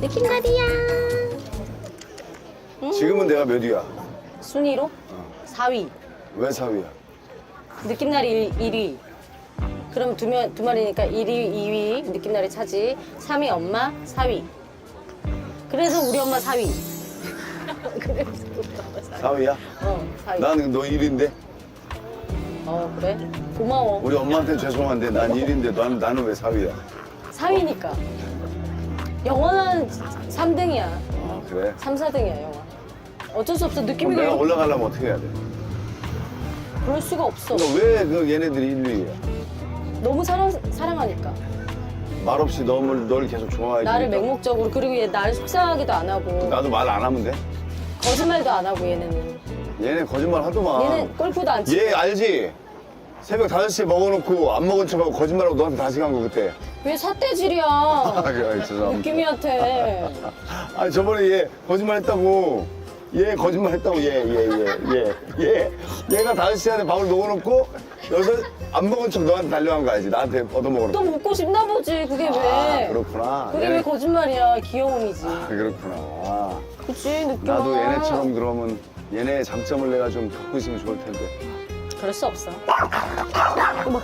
느낌날이야. 지금은 내가 몇 위야? 순위로 4위. 왜 4위야? 느낌날이 1, 위 그럼 두, 명, 두 마리니까 1위, 2위 느낌날이 차지. 3위 엄마, 4위. 그래서 우리 엄마 4위. 그래서 우리 엄마 4위. 4위야? 어, 4위. 나는 너 1위인데? 어, 그래? 고마워. 우리 엄마한테 죄송한데 난 1위인데 나는, 나는 왜 4위야? 4위니까. 영화 는 3등이야. 아 그래? 3, 4등이야, 영화. 어쩔 수 없어. 그럼 느낌이 내가 그냥 올라가려면 어떻게 해야 돼? 그럴 수가 없어. 그러니까 왜그 얘네들이 1위야? 너무 사랑, 사랑하니까. 말 없이 너를, 널 계속 좋아해 나를 주니까. 맹목적으로. 그리고 얘 나를 속상하기도 안 하고. 나도 말 안 하면 돼? 거짓말도 안 하고, 얘네는. 얘네 거짓말 하더만 얘는 골프도 안 치고. 얘 알지? 새벽 5시에 먹어놓고 안 먹은 척하고 거짓말하고 너한테 다시 간 거 그때 왜 삿대질이야? 아 그래 죄송합니다 느낌이한테. 아 저번에 얘 거짓말 했다고 얘 거짓말 했다고 얘 얘 얘 얘 얘가 5시에 밥을 먹어놓고 여기서 안 먹은 척 너한테 달려간 거 알지? 나한테 얻어먹으러 또 먹고 싶나 보지. 그게 왜? 아 그렇구나 그게 얘네- 왜 거짓말이야? 귀여움이지. 아, 그렇구나 그치, 느낌아. 나도 얘네처럼 그러면 얘네의 장점을 내가 좀 갖고 있으면 좋을 텐데 그럴 수 없어. 어머,